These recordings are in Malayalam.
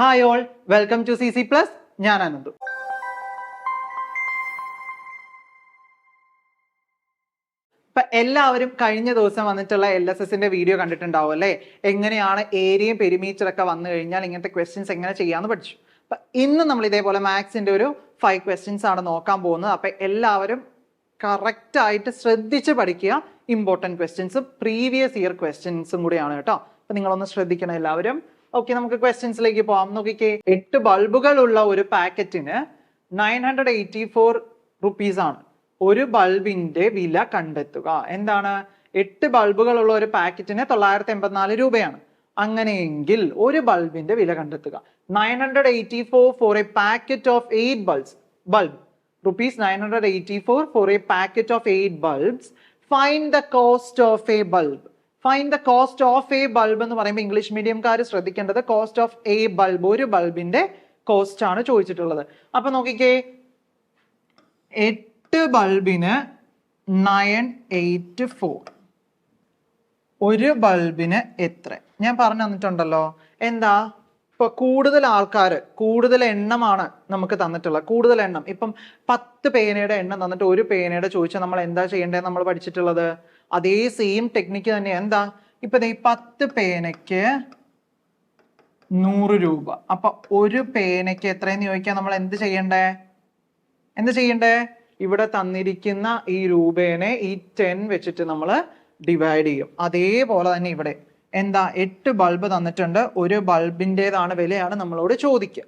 Hi all welcome to C C plus ഞാൻ അനന്തു. എല്ലാവരും കഴിഞ്ഞ ദിവസം വന്നിട്ടുള്ള എൽ എസ് എസിന്റെ വീഡിയോ കണ്ടിട്ടുണ്ടാവും അല്ലേ? എങ്ങനെയാണ് ഏരിയയും പെരിമീറ്റർ ഒക്കെ വന്നു കഴിഞ്ഞാൽ ഇങ്ങനത്തെ ക്വസ്റ്റ്യൻസ് എങ്ങനെ ചെയ്യാന്ന് പഠിച്ചു. അപ്പൊ ഇന്ന് നമ്മൾ ഇതേപോലെ മാത്സിന്റെ ഒരു ഫൈവ് ക്വസ്റ്റ്യൻസ് ആണ് നോക്കാൻ പോകുന്നത്. അപ്പൊ എല്ലാവരും കറക്റ്റ് ആയിട്ട് ശ്രദ്ധിച്ച് പഠിക്കുക. ഇമ്പോർട്ടന്റ് ക്വസ്റ്റ്യൻസും പ്രീവിയസ് ഇയർ ക്വസ്റ്റ്യൻസും കൂടിയാണ് കേട്ടോ. അപ്പൊ നിങ്ങളൊന്ന് ശ്രദ്ധിക്കണം എല്ലാവരും. ഓക്കെ നമുക്ക് ക്വസ്റ്റ്യൻസിലേക്ക് പോവാം. നോക്കിക്കേ എട്ട് ബൾബുകൾ ഉള്ള ഒരു പാക്കറ്റിന് nine hundred eighty four rupees ആണ്. ഒരു ബൾബിന്റെ വില കണ്ടെത്തുക. എന്താണ്? എട്ട് ബൾബുകൾ ഉള്ള ഒരു പാക്കറ്റിന് തൊള്ളായിരത്തി എൺപത്തിനാല് രൂപയാണ്. അങ്ങനെയെങ്കിൽ ഒരു ബൾബിന്റെ വില കണ്ടെത്തുക. Nine hundred eighty four four a packet of eight bulbs bulb rupees nine hundred eighty four four a packet of eight bulbs find the cost of a bulb find the cost of a bulb എന്ന് പറയുമ്പോൾ ഇംഗ്ലീഷ് മീഡിയംകാർ ശ്രദ്ധിക്കേണ്ടത് കോസ്റ്റ് ഓഫ് എ ബൾബ് ഒരു ബൾബിന്റെ കോസ്റ്റ് ആണ് ചോദിച്ചിട്ടുള്ളത്. അപ്പൊ നോക്കിക്കേ. എട്ട് ബൾബിന് നയൻ എയ്റ്റ് ഫോർ ഒരു ബൾബിന് എത്ര? ഞാൻ പറഞ്ഞു തന്നിട്ടുണ്ടല്ലോ. എന്താ? ഇപ്പൊ കൂടുതൽ ആൾക്കാർ കൂടുതൽ എണ്ണമാണ് നമുക്ക് തന്നിട്ടുള്ളത്. കൂടുതൽ എണ്ണം. ഇപ്പം പത്ത് പേനയുടെ എണ്ണം തന്നിട്ട് ഒരു പേനയുടെ ചോദിച്ചാൽ നമ്മൾ എന്താ ചെയ്യേണ്ടത് നമ്മൾ പഠിച്ചിട്ടുള്ളത്? അതേ സെയിം ടെക്നിക്ക് തന്നെ. എന്താ? ഇപ്പൊ ഈ പത്ത് പേനയ്ക്ക് നൂറ് രൂപ. അപ്പൊ ഒരു പേനയ്ക്ക് എത്രയെന്ന് ചോദിക്കാൻ നമ്മൾ എന്ത് ചെയ്യണ്ടേ? എന്ത് ചെയ്യണ്ടേ? ഇവിടെ തന്നിരിക്കുന്ന ഈ രൂപേനെ ഈ ടെൻ വെച്ചിട്ട് നമ്മൾ ഡിവൈഡ് ചെയ്യും. അതേപോലെ തന്നെ ഇവിടെ. എന്താ? എട്ട് ബൾബ് തന്നിട്ടുണ്ട്. ഒരു ബൾബിന്റെതാണ് വിലയാണ് നമ്മളോട് ചോദിക്കുക.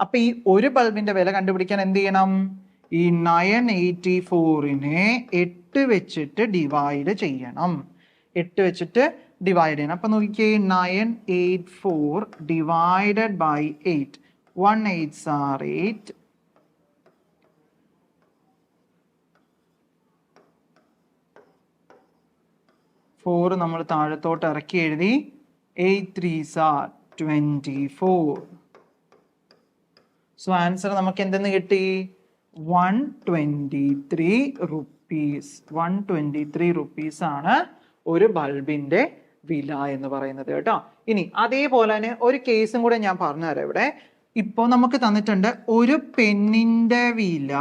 അപ്പൊ ഈ ഒരു ബൾബിന്റെ വില കണ്ടുപിടിക്കാൻ എന്ത് ചെയ്യണം? ഈ നയൻ എയ്റ്റി ഫോറിനെ എട്ട് വെച്ചിട്ട് ഡിവൈഡ് ചെയ്യണം. എട്ട് വെച്ചിട്ട് ഡിവൈഡ് ചെയ്യണം. അപ്പൊ നോക്കിക്കേ nine eight four divided by eight one eight are eight four നമ്മൾ താഴത്തോട്ട് ഇറക്കി എഴുതി. Eight three sir twenty four so answer നമുക്ക് എന്തെന്ന് കിട്ടി? One twenty three rupees one twenty three rupees ആണ് ഒരു ബൾബിന്റെ വില എന്ന് പറയുന്നത് കേട്ടോ. ഇനി അതേപോലെ തന്നെ ഒരു കേസും കൂടെ ഞാൻ പറഞ്ഞുതരാം ഇവിടെ. ഇപ്പോൾ നമുക്ക് തന്നിട്ടുണ്ട് ഒരു പെണ്ണിന്റെ വില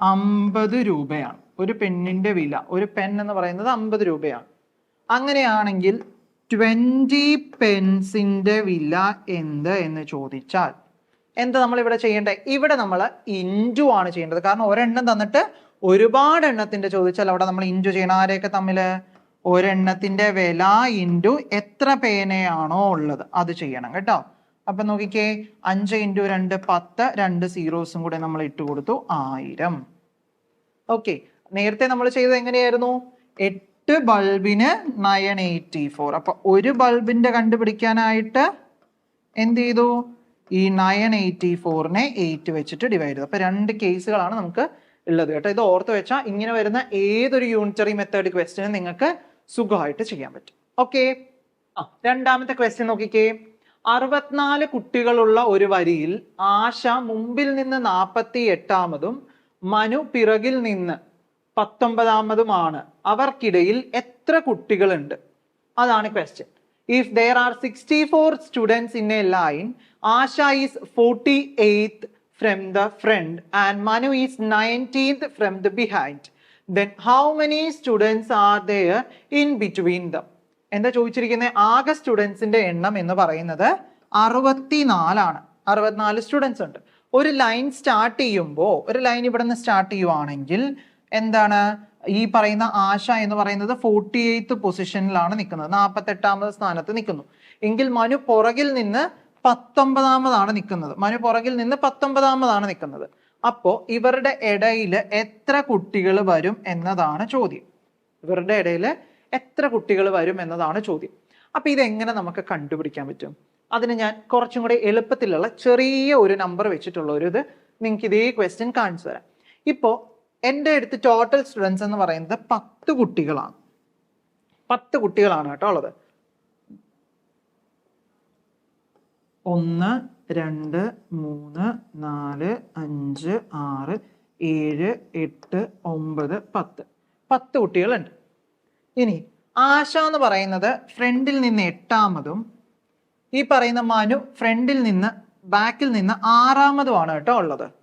അമ്പത് രൂപയാണ്. ഒരു പെണ്ണിന്റെ വില ഒരു പെൻ എന്ന് പറയുന്നത് അമ്പത് രൂപയാണ്. അങ്ങനെയാണെങ്കിൽ ട്വന്റി പെൻസിന്റെ വില എന്ത് എന്ന് ചോദിച്ചാൽ എന്താ നമ്മൾ ഇവിടെ ചെയ്യേണ്ടത് ഇവിടെ നമ്മൾ ഇന്റു ആണ് ചെയ്യേണ്ടത്. കാരണം ഒരെണ്ണം തന്നിട്ട് ഒരുപാട് എണ്ണത്തിന്റെ ചോദിച്ചാൽ അവിടെ നമ്മൾ ഇന്റു ചെയ്യണം. ആരെയൊക്കെ തമ്മിൽ ഒരെണ്ണത്തിന്റെ വില ഇന്റു എത്ര പേനയാണോ ഉള്ളത് അത് ചെയ്യണം കേട്ടോ. അപ്പൊ നോക്കിക്കേ അഞ്ച് ഇന്റു രണ്ട് പത്ത് രണ്ട് സീറോസും കൂടെ നമ്മൾ ഇട്ട് കൊടുത്തു ആയിരം. ഓക്കെ നേരത്തെ നമ്മൾ ചെയ്തത് എങ്ങനെയായിരുന്നു? എട്ട് ബൾബിന് നയൻ എയ്റ്റി ഫോർ. അപ്പൊ ഒരു ബൾബിന്റെ കണ്ടുപിടിക്കാനായിട്ട് എന്ത് ചെയ്തു? ഈ നയൻ എയ്റ്റി ഫോറിനെ എയ്റ്റ് വെച്ചിട്ട് ഡിവൈഡ് ചെയ്തു. അപ്പോൾ രണ്ട് കേസുകളാണ് നമുക്ക് ഉള്ളത് കേട്ടോ. ഇത് ഓർത്ത് വെച്ചാൽ ഇങ്ങനെ വരുന്ന ഏതൊരു യൂണിറ്ററി മെത്തേഡ് ക്വസ്റ്റിനും നിങ്ങൾക്ക് സുഖമായിട്ട് ചെയ്യാൻ പറ്റും. ഓക്കെ ആ രണ്ടാമത്തെ ക്വസ്റ്റ്യൻ നോക്കിക്കേ. അറുപത്തിനാല് കുട്ടികളുള്ള ഒരു വരിയിൽ ആശ മുമ്പിൽ നിന്ന് നാൽപ്പത്തി എട്ടാമതും മനു പിറകിൽ നിന്ന് പത്തൊമ്പതാമതുമാണ്. അവർക്കിടയിൽ എത്ര കുട്ടികളുണ്ട്? അതാണ് question are sixty four students in a line Asha is forty eighth from the front and Manu is nineteenth from the behind then how many students are there in between them എന്താ ചോദിച്ചിരിക്കുന്നത് ആകെ സ്റ്റുഡൻസിന്റെ എണ്ണം എന്ന് പറയുന്നത് അറുപത്തിനാലാണ്. അറുപത്തിനാല് സ്റ്റുഡൻസ് ഉണ്ട്. ഒരു ലൈൻ സ്റ്റാർട്ട് ചെയ്യുമ്പോൾ ഒരു ലൈൻ ഇവിടെ നിന്ന് സ്റ്റാർട്ട് ചെയ്യുവാണെങ്കിൽ എന്താണ്? ഈ പറയുന്ന ആശ എന്ന് പറയുന്നത് ഫോർട്ടി എയ്ത്ത് പൊസിഷനിലാണ് നിൽക്കുന്നത്. നാൽപ്പത്തെട്ടാമത് സ്ഥാനത്ത് നിൽക്കുന്നു. എങ്കിൽ മനു പുറകിൽ നിന്ന് പത്തൊമ്പതാമതാണ് നിൽക്കുന്നത്. മനു പുറകിൽ നിന്ന് പത്തൊമ്പതാമതാണ് നിൽക്കുന്നത്. അപ്പോൾ ഇവരുടെ ഇടയിൽ എത്ര കുട്ടികൾ വരും എന്നതാണ് ചോദ്യം. ഇവരുടെ ഇടയിൽ എത്ര കുട്ടികൾ വരും എന്നതാണ് ചോദ്യം. അപ്പൊ ഇതെങ്ങനെ നമുക്ക് കണ്ടുപിടിക്കാൻ പറ്റും? അതിന് ഞാൻ കുറച്ചും കൂടി എളുപ്പത്തിലുള്ള ചെറിയ ഒരു നമ്പർ വെച്ചിട്ടുള്ള ഒരു ഇത് നിങ്ങൾക്ക് ഇതേ ക്വസ്റ്റ്യൻ കാണിച്ചു തരാം. ഇപ്പോൾ എന്റെ അടുത്ത് ടോട്ടൽ സ്റ്റുഡൻസ് എന്ന് പറയുന്നത് പത്ത് കുട്ടികളാണ്. പത്ത് കുട്ടികളാണ് കേട്ടോ ഉള്ളത്. ഒന്ന് രണ്ട് മൂന്ന് നാല് അഞ്ച് ആറ് ഏഴ് എട്ട് ഒമ്പത് പത്ത്. പത്ത് കുട്ടികളുണ്ട്. ഇനി ആശ എന്ന് പറയുന്നത് ഫ്രണ്ടിൽ നിന്ന് എട്ടാമതും ഈ പറയുന്ന മനു ഫ്രണ്ടിൽ നിന്ന് ബാക്കിൽ നിന്ന് ആറാമതുമാണ് കേട്ടോ ഉള്ളത്.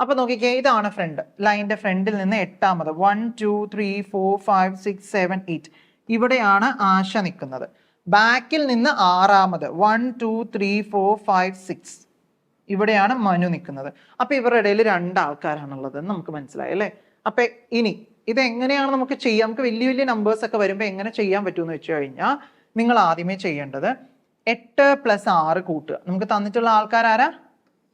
അപ്പൊ നോക്കിക്കേ ഇതാണ് ഫ്രണ്ട് ലൈനിന്റെ ഫ്രണ്ടിൽ നിന്ന് എട്ടാമത്. One two three four five six seven eight ഇവിടെയാണ് ആശ നിൽക്കുന്നത് ബാക്കിൽ നിന്ന് ആറാമത്. One two three four five six ഇവിടെയാണ് മനു നിൽക്കുന്നത് അപ്പൊ ഇവരുടെ ഇടയിൽ രണ്ട് ആൾക്കാരാണുള്ളത് നമുക്ക് മനസ്സിലായി അല്ലേ? അപ്പൊ ഇനി ഇത് എങ്ങനെയാണ് നമുക്ക് ചെയ്യാം? നമുക്ക് വലിയ വലിയ നമ്പേഴ്സ് ഒക്കെ വരുമ്പോൾ എങ്ങനെ ചെയ്യാൻ പറ്റുമെന്ന് വെച്ച് കഴിഞ്ഞാൽ നിങ്ങൾ ആദ്യമേ ചെയ്യേണ്ടത് എട്ട് പ്ലസ് ആറ് കൂട്ടുക. നമുക്ക് തന്നിട്ടുള്ള ആൾക്കാരാരാ?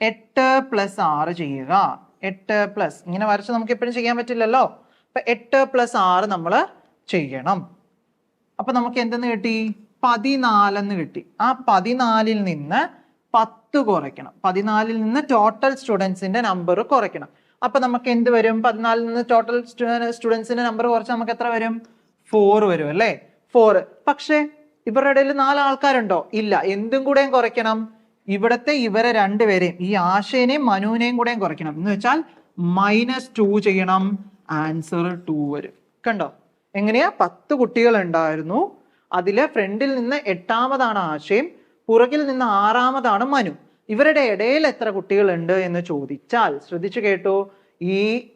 എട്ട് പ്ലസ് ആറ് ചെയ്യുക. എട്ട് പ്ലസ് ഇങ്ങനെ വരച്ച് നമുക്ക് എപ്പോഴും ചെയ്യാൻ പറ്റില്ലല്ലോ? അപ്പൊ എട്ട് പ്ലസ് ആറ് നമ്മൾ ചെയ്യണം. അപ്പൊ നമുക്ക് എന്തെന്ന് കിട്ടി? പതിനാലെന്ന് കിട്ടി. ആ പതിനാലിൽ നിന്ന് പത്ത് കുറയ്ക്കണം. പതിനാലിൽ നിന്ന് ടോട്ടൽ സ്റ്റുഡൻസിന്റെ നമ്പർ കുറയ്ക്കണം. അപ്പൊ നമുക്ക് എന്ത് വരും? പതിനാലിൽ നിന്ന് ടോട്ടൽ സ്റ്റുഡൻസിന്റെ നമ്പർ കുറച്ചാൽ നമുക്ക് എത്ര വരും? ഫോർ വരും അല്ലേ? ഫോർ പക്ഷേ ഇവരുടെ ഇടയിൽ നാല് ആൾക്കാരുണ്ടോ ഇല്ല. എന്തും കൂടെയും കുറയ്ക്കണം. ഇവിടത്തെ ഇവരെ രണ്ടുപേരെയും ഈ ആശയനെയും മനുവിനെയും കൂടെയും കുറയ്ക്കണം. എന്ന് വെച്ചാൽ മൈനസ് ടു ചെയ്യണം ആൻസർ ടു വരും. കണ്ടോ? എങ്ങനെയാ? പത്ത് കുട്ടികൾ ഉണ്ടായിരുന്നു അതിൽ ഫ്രണ്ടിൽ നിന്ന് എട്ടാമതാണ് ആശയം പുറകിൽ നിന്ന് ആറാമതാണ് മനു. ഇവരുടെ ഇടയിൽ എത്ര കുട്ടികളുണ്ട് എന്ന് ചോദിച്ചാൽ ശ്രദ്ധിച്ചു കേട്ടോ ഈ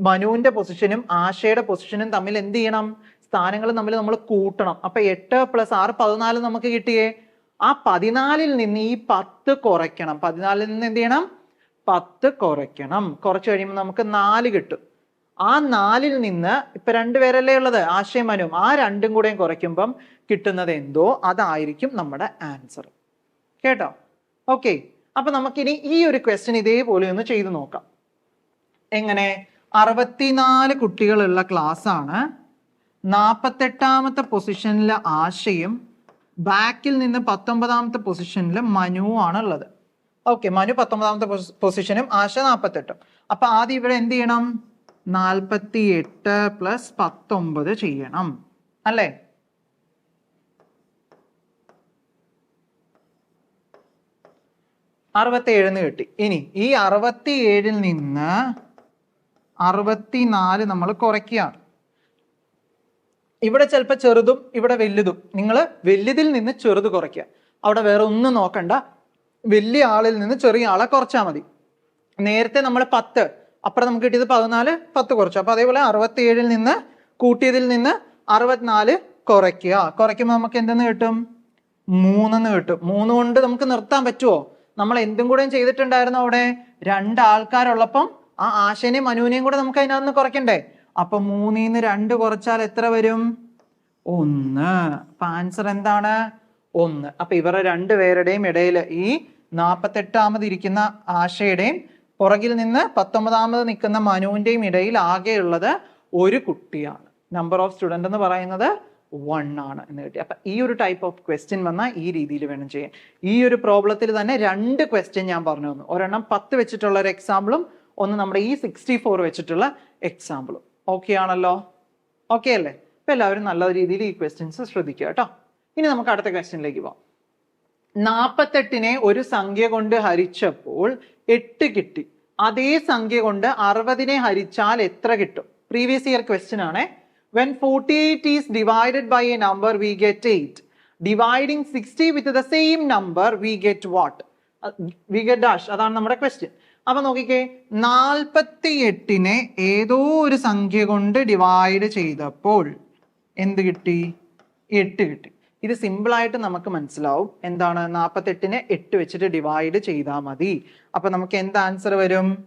മനുവിന്റെ പൊസിഷനും ആശയുടെ പൊസിഷനും തമ്മിൽ എന്ത് ചെയ്യണം? സ്ഥാനങ്ങൾ തമ്മിൽ നമ്മൾ കൂട്ടണം. അപ്പൊ എട്ട് പ്ലസ് ആറ് പതിനാല് നമുക്ക് കിട്ടിയേ? ആ പതിനാലിൽ നിന്ന് ഈ പത്ത് കുറയ്ക്കണം. പതിനാലിൽ നിന്ന് എന്ത് ചെയ്യണം? പത്ത് കുറയ്ക്കണം. കുറച്ച് കഴിയുമ്പോൾ നമുക്ക് നാല് കിട്ടും. ആ നാലിൽ നിന്ന് ഇപ്പൊ രണ്ടുപേരല്ലേ ഉള്ളത്? ആശയം ആ രണ്ടും കൂടെയും കുറയ്ക്കുമ്പം കിട്ടുന്നത് എന്തോ? അതായിരിക്കും നമ്മുടെ ആൻസർ. കേട്ടോ? ഓക്കെ. അപ്പൊ നമുക്കിനി ഈ ഒരു ക്വസ്റ്റ്യൻ ഇതേപോലെ ഒന്ന് ചെയ്തു നോക്കാം. എങ്ങനെ? അറുപത്തിനാല് കുട്ടികളുള്ള ക്ലാസ് ആണ്. നാൽപ്പത്തെട്ടാമത്തെ പൊസിഷനിലെ ആശയും ബാക്കിൽ നിന്ന് പത്തൊമ്പതാമത്തെ പൊസിഷനിൽ മനു ആണ് ഉള്ളത് ഓക്കെ മനു പത്തൊമ്പതാമത്തെ പൊസിഷനും ആശ നാൽപ്പത്തെട്ടും അപ്പൊ ആദ്യം ഇവിടെ എന്ത് ചെയ്യണം? നാൽപ്പത്തി എട്ട് പ്ലസ് പത്തൊമ്പത് ചെയ്യണം. അല്ലേ? അറുപത്തിയേഴിന്ന് കിട്ടി. ഇനി ഈ അറുപത്തിയേഴിൽ നിന്ന് അറുപത്തിനാല് നമ്മൾ കുറയ്ക്കുകയാണ്. ഇവിടെ ചിലപ്പോൾ ചെറുതും ഇവിടെ വലുതും. നിങ്ങൾ വലുതിൽ നിന്ന് ചെറുത് കുറയ്ക്കുക. അവിടെ വേറെ ഒന്നും നോക്കണ്ട. വലിയ ആളിൽ നിന്ന് ചെറിയ ആളെ കുറച്ചാൽ മതി. നേരത്തെ നമ്മൾ പത്ത് അപ്പുറം നമുക്ക് കിട്ടിയത് പതിനാല് പത്ത് കുറച്ചു. അപ്പോൾ അതേപോലെ അറുപത്തിയേഴിൽ നിന്ന് കൂട്ടിയതിൽ നിന്ന് അറുപത്തിനാല് കുറയ്ക്കുക. കുറയ്ക്കുമ്പോൾ നമുക്ക് എന്തെന്ന് കിട്ടും? മൂന്നെന്ന് കിട്ടും. മൂന്ന് കൊണ്ട് നമുക്ക് നിർത്താൻ പറ്റുമോ നമ്മൾ എന്തും കൂടെയും ചെയ്തിട്ടുണ്ടായിരുന്നു അവിടെ. രണ്ട് ആൾക്കാരുള്ളപ്പം ആ ആശേനെയും മനുവിനെയും കൂടെ നമുക്ക് അതിനകത്ത് നിന്ന് കുറയ്ക്കണ്ടേ? അപ്പൊ നിന്ന് രണ്ട് കുറച്ചാൽ എത്ര വരും? ഒന്ന്. അപ്പൊ ആൻസർ എന്താണ്? ഒന്ന്. അപ്പൊ ഇവരുടെ രണ്ടുപേരുടെയും ഇടയിൽ ഈ നാപ്പത്തെട്ടാമത് ഇരിക്കുന്ന ആശയുടെയും പുറകിൽ നിന്ന് പത്തൊമ്പതാമത് നിൽക്കുന്ന മനുവിന്റെയും ഇടയിൽ ആകെയുള്ളത് ഒരു കുട്ടിയാണ്. നമ്പർ ഓഫ് സ്റ്റുഡന്റ് എന്ന് പറയുന്നത് വൺ ആണ് എന്ന് കിട്ടി. അപ്പൊ ഈ ഒരു ടൈപ്പ് ഓഫ് ക്വസ്റ്റ്യൻ വന്നാൽ ഈ രീതിയിൽ വേണം ചെയ്യാൻ. ഈ ഒരു പ്രോബ്ലത്തിൽ തന്നെ രണ്ട് ക്വസ്റ്റ്യൻ ഞാൻ പറഞ്ഞു തന്നു. ഒരെണ്ണം പത്ത് വെച്ചിട്ടുള്ള ഒരു എക്സാമ്പിളും ഒന്ന് നമ്മുടെ ഈ സിക്സ്റ്റി ഫോർ വെച്ചിട്ടുള്ള എക്സാമ്പിളും ഓക്കെ ആണല്ലോ? ഓക്കെ അല്ലേ? അപ്പൊ എല്ലാവരും നല്ല രീതിയിൽ ഈ ക്വസ്റ്റ്യൻസ് ശ്രദ്ധിക്കുക കേട്ടോ. ഇനി നമുക്ക് അടുത്ത ക്വസ്റ്റ്യനിലേക്ക് പോവാം. നാപ്പത്തെട്ടിനെ ഒരു സംഖ്യ കൊണ്ട് ഹരിച്ചപ്പോൾ എട്ട് കിട്ടി. അതേ സംഖ്യ കൊണ്ട് അറുപതിനെ ഹരിച്ചാൽ എത്ര കിട്ടും? പ്രീവിയസ് ഇയർ ക്വസ്റ്റ്യൻ ആണ്. When forty eight is divided by a number we get eight dividing sixty with the same number we get what we get dash അതാണ് നമ്മുടെ ക്വസ്റ്റ്യൻ അപ്പൊ നോക്കിക്കേ നാൽപ്പത്തി എട്ടിനെ ഏതോ ഒരു സംഖ്യ കൊണ്ട് ഡിവൈഡ് ചെയ്തപ്പോൾ എന്ത് കിട്ടി? എട്ട് കിട്ടി. ഇത് സിമ്പിൾ ആയിട്ട് നമുക്ക് മനസ്സിലാവും. എന്താണ്? നാൽപ്പത്തെട്ടിനെ എട്ട് വെച്ചിട്ട് ഡിവൈഡ് ചെയ്താൽ മതി. അപ്പൊ നമുക്ക് എന്ത് ആൻസർ വരും?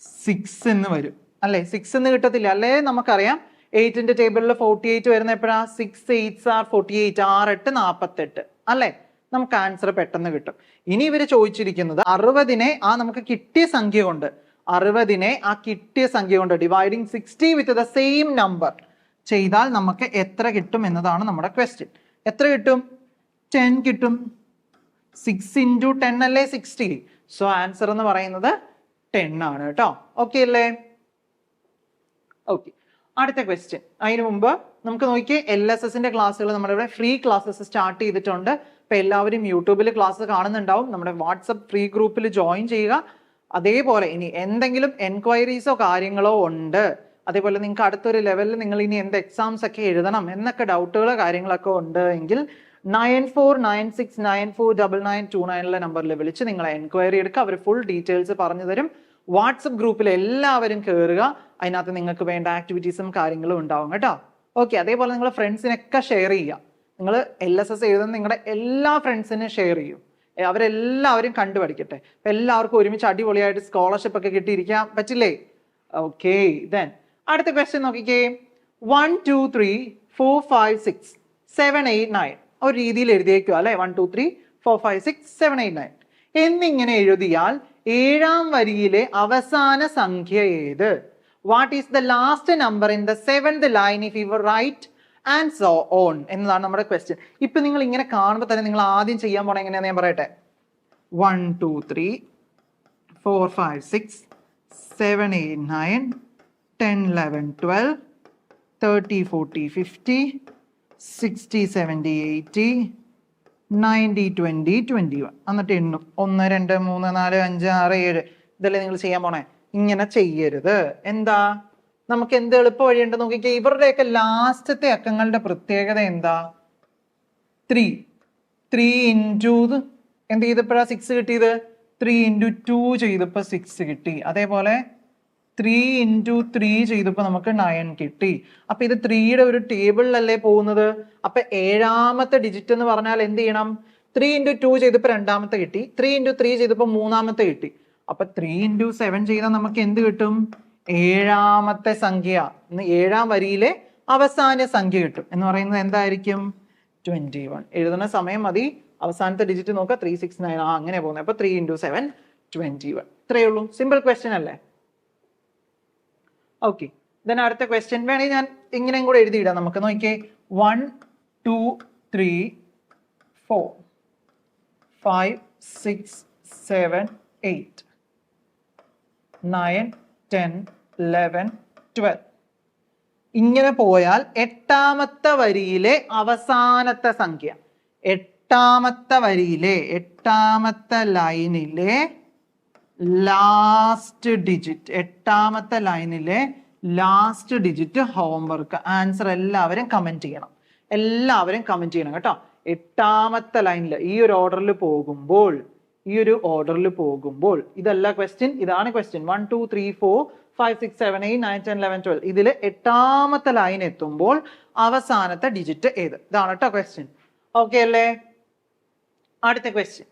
സിക്സ് എന്ന് വരും. അല്ലെ? സിക്സ് എന്ന് കിട്ടത്തില്ല. അല്ലേ? നമുക്കറിയാം. എയ്റ്റിന്റെ ടേബിളിൽ ഫോർട്ടി എയ്റ്റ് വരുന്ന എപ്പോഴാ? Six eights are forty eight ആറ് എട്ട് നാൽപ്പത്തെട്ട്. അല്ലെ? നമുക്ക് ആൻസർ പെട്ടെന്ന് കിട്ടും. ഇനി ഇവർ ചോദിച്ചിരിക്കുന്നത് അറുപതിനെ ആ നമുക്ക് കിട്ടിയ സംഖ്യ കൊണ്ട് അറുപതിനെ ആ കിട്ടിയ സംഖ്യ കൊണ്ട് dividing sixty with the same number ചെയ്താൽ നമുക്ക് എത്ര കിട്ടും എന്നതാണ് നമ്മുടെ ക്വസ്റ്റ്യൻ എത്ര കിട്ടും? ടെൻ കിട്ടും. സിക്സ് ഇന്റു ടെൻ അല്ലേ സിക്സ്റ്റി സോ ആൻസർ എന്ന് പറയുന്നത് ടെൻ ആണ് കേട്ടോ. ഓക്കെ അല്ലേ? ഓക്കെ അടുത്ത ക്വസ്റ്റ്യൻ അതിനു മുമ്പ് നമുക്ക് നോക്കി എൽ എസ് എസിന്റെ ക്ലാസ്സുകൾ നമ്മുടെ ഇവിടെ ഫ്രീ ക്ലാസ്സസ് സ്റ്റാർട്ട് ചെയ്തിട്ടുണ്ട്. അപ്പൊ എല്ലാവരും യൂട്യൂബിൽ ക്ലാസ് കാണുന്നുണ്ടാവും. നമ്മുടെ വാട്സപ്പ് ഫ്രീ ഗ്രൂപ്പിൽ ജോയിൻ ചെയ്യുക. അതേപോലെ ഇനി എന്തെങ്കിലും എൻക്വയറീസോ കാര്യങ്ങളോ ഉണ്ട്. അതേപോലെ നിങ്ങൾക്ക് അടുത്തൊരു ലെവലിൽ നിങ്ങൾ ഇനി എന്ത് എക്സാംസ് ഒക്കെ എഴുതണം എന്നൊക്കെ ഡൗട്ടുകളോ കാര്യങ്ങളൊക്കെ ഉണ്ട് എങ്കിൽ nine four nine six nine four double nine two നയനിലെ നമ്പറിൽ വിളിച്ച് നിങ്ങൾ എൻക്വയറി എടുക്കുക. അവർ ഫുൾ ഡീറ്റെയിൽസ് പറഞ്ഞു തരും. വാട്സപ്പ് ഗ്രൂപ്പിൽ എല്ലാവരും കയറുക അതിനകത്ത് നിങ്ങൾക്ക് വേണ്ട ആക്ടിവിറ്റീസും കാര്യങ്ങളും ഉണ്ടാവും കേട്ടോ. ഓക്കെ അതേപോലെ നിങ്ങൾ ഫ്രണ്ട്സിനൊക്കെ ഷെയർ ചെയ്യുക നിങ്ങൾ എൽ എസ് എസ് എഴുതുന്ന നിങ്ങളുടെ എല്ലാ ഫ്രണ്ട്സിനും ഷെയർ ചെയ്യും. അവരെല്ലാവരും കണ്ടുപഠിക്കട്ടെ അപ്പം എല്ലാവർക്കും ഒരുമിച്ച് അടിപൊളിയായിട്ട് സ്കോളർഷിപ്പ് ഒക്കെ കിട്ടിയിരിക്കാൻ പറ്റില്ലേ? ഓക്കെ ദെൻ അടുത്ത ക്വസ്റ്റ്യൻ നോക്കിക്കേ. One two three four five six seven eight nine ഒരു രീതിയിൽ എഴുതിയേക്കുക അല്ലേ? One two three four five six seven eight nine എന്നിങ്ങനെ എഴുതിയാൽ ഏഴാം വരിയിലെ അവസാന സംഖ്യ ഏത്? What is the last number in the seventh line if you write and so on എന്നതാണ് നമ്മുടെ ക്വസ്റ്റ്യൻ ഇപ്പൊ നിങ്ങൾ ഇങ്ങനെ കാണുമ്പോൾ തന്നെ നിങ്ങൾ ആദ്യം ചെയ്യാൻ പോണ എങ്ങനെയാന്ന് ഞാൻ പറയട്ടെ. One two three four five six seven eight nine ten eleven twelve thirty forty fifty sixty seventy eighty ninety twenty twenty one എന്നിട്ട് എണ്ണും. ഒന്ന് രണ്ട് മൂന്ന് നാല് അഞ്ച് ആറ് ഏഴ്. ഇതല്ലേ നിങ്ങൾ ചെയ്യാൻ പോണേ? ഇങ്ങനെ ചെയ്യരുത്. എന്താ? നമുക്ക് എന്ത് എളുപ്പ വഴിയുണ്ട് നോക്കിക്കേ. ഇവരുടെയൊക്കെ ലാസ്റ്റത്തെ അക്കങ്ങളുടെ പ്രത്യേകത എന്താ? ത്രീ ത്രീ ഇന്റു എന്ത് ചെയ്തപ്പോഴാ സിക്സ് കിട്ടിയത്? ത്രീ ഇന്റു ടു ചെയ്തപ്പോൾ സിക്സ് കിട്ടി. അതേപോലെ ത്രീ ഇന്റു ത്രീ ചെയ്തപ്പോൾ നമുക്ക് നയൻ കിട്ടി. അപ്പൊ ഇത് ത്രീയുടെ ഒരു ടേബിളിലല്ലേ പോകുന്നത്? അപ്പൊ ഏഴാമത്തെ ഡിജിറ്റ് എന്ന് പറഞ്ഞാൽ എന്ത് ചെയ്യണം? ത്രീ ഇന്റു ടു ചെയ്തപ്പോൾ രണ്ടാമത്തെ കിട്ടി. ത്രീ ഇന്റു ത്രീ ചെയ്തപ്പോൾ മൂന്നാമത്തെ കിട്ടി. അപ്പൊ ത്രീ ഇന്റു സെവൻ ചെയ്താൽ നമുക്ക് എന്ത് കിട്ടും? ഏഴാമത്തെ സംഖ്യ. ഏഴാം വരിയിലെ അവസാന സംഖ്യ കിട്ടും. എന്ന് പറയുന്നത് എന്തായിരിക്കും? ട്വന്റി വൺ എഴുതുന്ന സമയം മതി. അവസാനത്തെ ഡിജിറ്റ് നോക്കുക. ത്രീ സിക്സ് നയൻ ആ അങ്ങനെ പോകുന്നത് അപ്പൊ three into seven twenty one ഇത്രയേ ഉള്ളൂ. സിമ്പിൾ ക്വസ്റ്റ്യൻ അല്ലേ? ഓക്കെ ദെൻ അടുത്ത ക്വസ്റ്റ്യൻ വേണമെങ്കിൽ ഞാൻ ഇങ്ങനെയും കൂടെ എഴുതിയിടാം. നമുക്ക് നോക്കിയേ. One two three four five six seven eight nine ten eleven twelve ഇങ്ങനെ പോയാൽ എട്ടാമത്തെ വരിയിലെ അവസാനത്തെ സംഖ്യ. എട്ടാമത്തെ വരിയിലെ എട്ടാമത്തെ ലൈനിലെ ലാസ്റ്റ് ഡിജിറ്റ് എട്ടാമത്തെ ലൈനിലെ ലാസ്റ്റ് ഡിജിറ്റ് ഹോംവർക്ക് ആൻസർ എല്ലാവരും കമന്റ് ചെയ്യണം. എല്ലാവരും കമന്റ് ചെയ്യണം കേട്ടോ. എട്ടാമത്തെ ലൈനിൽ ഈ ഒരു ഓർഡറിൽ പോകുമ്പോൾ ഈ ഒരു ഓർഡറിൽ പോകുമ്പോൾ ഇതല്ല ക്വസ്റ്റ്യൻ ഇതാണ് question one two three four five six seven eight nine ten eleven twelve ഇതിൽ എട്ടാമത്തെ ലൈൻ എത്തുമ്പോൾ അവസാനത്തെ ഡിജിറ്റ് ഏത്? ഇതാണ് കേട്ടോ ക്വസ്റ്റ്യൻ ഓക്കെ അല്ലേ? അടുത്ത ക്വസ്റ്റ്യൻ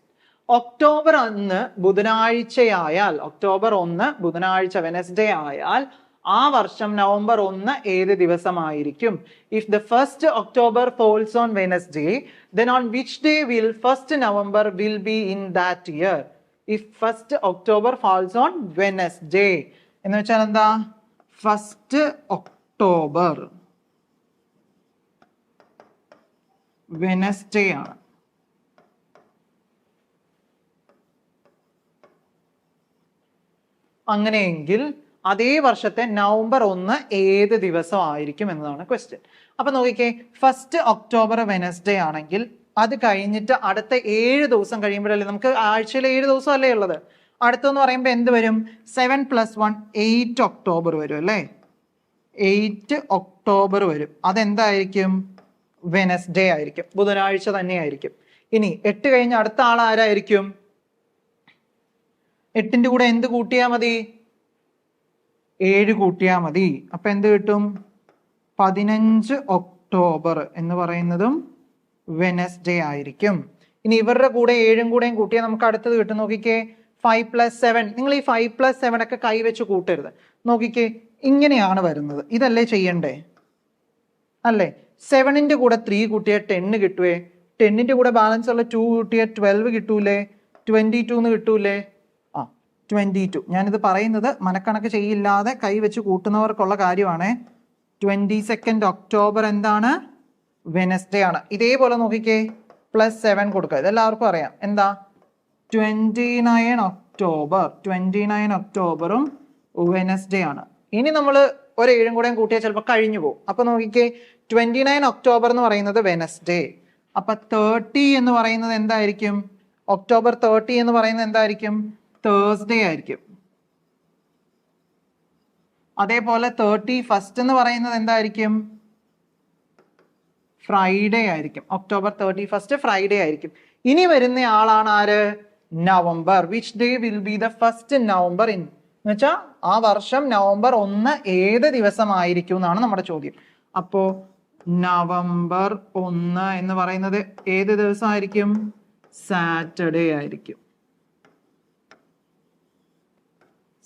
ഒക്ടോബർ ഒന്ന് ബുധനാഴ്ചയായാൽ ഒക്ടോബർ ഒന്ന് ബുധനാഴ്ച വെനസ്ഡേ ആയാൽ ആ വർഷം നവംബർ ഒന്ന് ഏത് ദിവസമായിരിക്കും? If the first October falls on Wednesday then on which day will first November will be in that year if first October falls on Wednesday എന്ന് വെച്ചാൽ എന്താ? ഫസ്റ്റ് ഒക്ടോബർ വെനസ്ഡേ ആണ്. അങ്ങനെയെങ്കിൽ അതേ വർഷത്തെ നവംബർ ഒന്ന് ഏത് ദിവസം ആയിരിക്കും എന്നതാണ് ക്വസ്റ്റ്യൻ അപ്പൊ നോക്കിക്കേ ഫസ്റ്റ് ഒക്ടോബർ വെനസ്ഡേ ആണെങ്കിൽ അത് കഴിഞ്ഞിട്ട് അടുത്ത ഏഴ് ദിവസം കഴിയുമ്പോഴല്ലേ നമുക്ക് ആഴ്ചയിൽ ഏഴ് ദിവസം അല്ലേ ഉള്ളത്? അടുത്തെന്ന് പറയുമ്പോൾ എന്ത് വരും? Seven plus one eight October വരും അല്ലേ? എയ്റ്റ് ഒക്ടോബർ വരും. അതെന്തായിരിക്കും? വെനസ്ഡേ ആയിരിക്കും. ബുധനാഴ്ച തന്നെയായിരിക്കും. ഇനി എട്ട് കഴിഞ്ഞ് അടുത്ത ആൾ ആരായിരിക്കും എട്ടിന്റെ കൂടെ എന്ത് കൂട്ടിയാ മതി? ഏഴ് കൂട്ടിയാൽ മതി. അപ്പൊ എന്ത് കിട്ടും? പതിനഞ്ച് ഒക്ടോബർ എന്ന് പറയുന്നതും വെനസ്ഡേ ആയിരിക്കും. ഇനി ഇവരുടെ കൂടെ ഏഴും കൂടെയും കൂട്ടിയാൽ നമുക്ക് അടുത്തത് കിട്ടും. നോക്കിക്കേ ഫൈവ് പ്ലസ് സെവൻ നിങ്ങൾ ഈ ഫൈവ് പ്ലസ് സെവൻ ഒക്കെ കൈവച്ച് കൂട്ടരുത്. നോക്കിക്കേ ഇങ്ങനെയാണ് വരുന്നത്. ഇതല്ലേ ചെയ്യണ്ടേ? അല്ലേ? സെവനിന്റെ കൂടെ ത്രീ കൂട്ടിയ ടെന്ന് കിട്ടുവേ. ടെന്നിന്റെ കൂടെ ബാലൻസ് ഉള്ള ടു കൂട്ടിയ ട്വൽവ് കിട്ടൂലേ? ട്വന്റി ടു എന്ന് കിട്ടൂലേ? Twenty two. ഞാനിത് പറയുന്നത് മനക്കണക്ക് ചെയ്യില്ലാതെ കൈവച്ച് കൂട്ടുന്നവർക്കുള്ള കാര്യമാണ്. ട്വന്റി സെക്കൻഡ് ഒക്ടോബർ എന്താണ്? വെനസ്ഡേ ആണ് ഇതേപോലെ നോക്കിക്കേ. പ്ലസ് സെവൻ കൊടുക്കുക. ഇതെല്ലാവർക്കും അറിയാം. എന്താ? Twenty nine October. Twenty nine ഒക്ടോബറും Wednesday ആണ് ഇനി നമ്മൾ ഒരു ഏഴും കൂടെയും കൂട്ടിയാൽ ചിലപ്പോൾ കഴിഞ്ഞു പോകും. അപ്പോൾ നോക്കിക്കേ. ട്വന്റി നയൻ ഒക്ടോബർ എന്ന് പറയുന്നത് വെനസ്ഡേ. അപ്പം തേർട്ടി എന്ന് പറയുന്നത് എന്തായിരിക്കും? ഒക്ടോബർ തേർട്ടി എന്ന് പറയുന്നത് എന്തായിരിക്കും? തേഴ്സ്ഡേ ആയിരിക്കും. അതേപോലെ തേർട്ടി ഫസ്റ്റ് എന്ന് പറയുന്നത് എന്തായിരിക്കും? ഫ്രൈഡേ ആയിരിക്കും. ഒക്ടോബർ തേർട്ടി ഫസ്റ്റ് ഫ്രൈഡേ ആയിരിക്കും. ഇനി വരുന്ന ആളാണ് ആര്? November which day will be the first November in എന്ന് വെച്ചാൽ ആ വർഷം നവംബർ ഒന്ന് ഏത് ദിവസമായിരിക്കും എന്നാണ് നമ്മുടെ ചോദ്യം. അപ്പോ നവംബർ ഒന്ന് എന്ന് പറയുന്നത് ഏത് ദിവസമായിരിക്കും? സാറ്റർഡേ ആയിരിക്കും.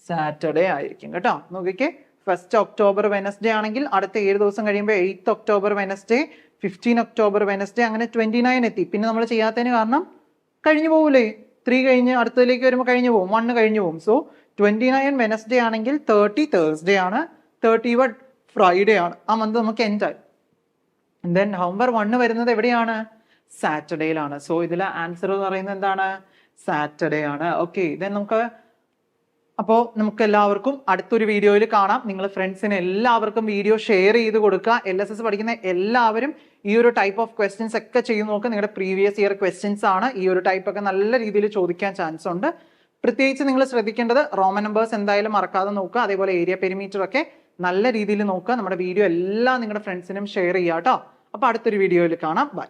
സാറ്റർഡേ ആയിരിക്കും കേട്ടോ. നോക്കിക്കേ ഫസ്റ്റ് ഒക്ടോബർ വെനസ്ഡേ ആണെങ്കിൽ അടുത്ത ഏഴ് ദിവസം കഴിയുമ്പോൾ eighth October Wednesday fifteen October Wednesday അങ്ങനെ ട്വന്റി നയൻ എത്തി. പിന്നെ നമ്മൾ ചെയ്യാത്തതിന് കാരണം കഴിഞ്ഞു പോകൂലേ ത്രീ കഴിഞ്ഞ് അടുത്തതിലേക്ക് വരുമ്പോൾ കഴിഞ്ഞു പോകും വണ്ണ് കഴിഞ്ഞു പോകും സോ ട്വന്റി നയൻ വെനസ്ഡേ ആണെങ്കിൽ തേർട്ടി തേഴ്സ്ഡേ ആണ്. തേർട്ടി വൺ ഫ്രൈഡേ ആണ്. ആ മന്ത് നമുക്ക് എൻഡ് ആയി. ദെൻ നവംബർ വണ്ണ് വരുന്നത് എവിടെയാണ്? സാറ്റർഡേയിലാണ് സോ ഇതിലെ ആൻസർ എന്ന് പറയുന്നത് എന്താണ്? സാറ്റർഡേ ആണ്. ഓക്കെ ദെൻ നമുക്ക് അപ്പോൾ നമുക്ക് എല്ലാവർക്കും അടുത്തൊരു വീഡിയോയിൽ കാണാം. നിങ്ങൾ ഫ്രണ്ട്സിന് എല്ലാവർക്കും വീഡിയോ ഷെയർ ചെയ്ത് കൊടുക്കുക. എൽ എസ് എസ് പഠിക്കുന്ന എല്ലാവരും ഈ ഒരു ടൈപ്പ് ഓഫ് ക്വസ്റ്റ്യൻസ് ഒക്കെ ചെയ്ത് നോക്കുക നിങ്ങളുടെ പ്രീവിയസ് ഇയർ ക്വസ്റ്റ്യൻസ് ആണ് ഈ ഒരു ടൈപ്പ് ഒക്കെ നല്ല രീതിയിൽ ചോദിക്കാൻ ചാൻസ് ഉണ്ട്. പ്രത്യേകിച്ച് നിങ്ങൾ ശ്രദ്ധിക്കേണ്ടത് റോമൻ നമ്പേഴ്സ് എന്തായാലും മറക്കാതെ നോക്കുക. അതേപോലെ ഏരിയ പെരിമീറ്റർ ഒക്കെ നല്ല രീതിയിൽ നോക്കുക. നമ്മുടെ വീഡിയോ എല്ലാം നിങ്ങളുടെ ഫ്രണ്ട്സിനും ഷെയർ ചെയ്യുക കേട്ടോ അപ്പോൾ അടുത്തൊരു വീഡിയോയിൽ കാണാം. ബൈ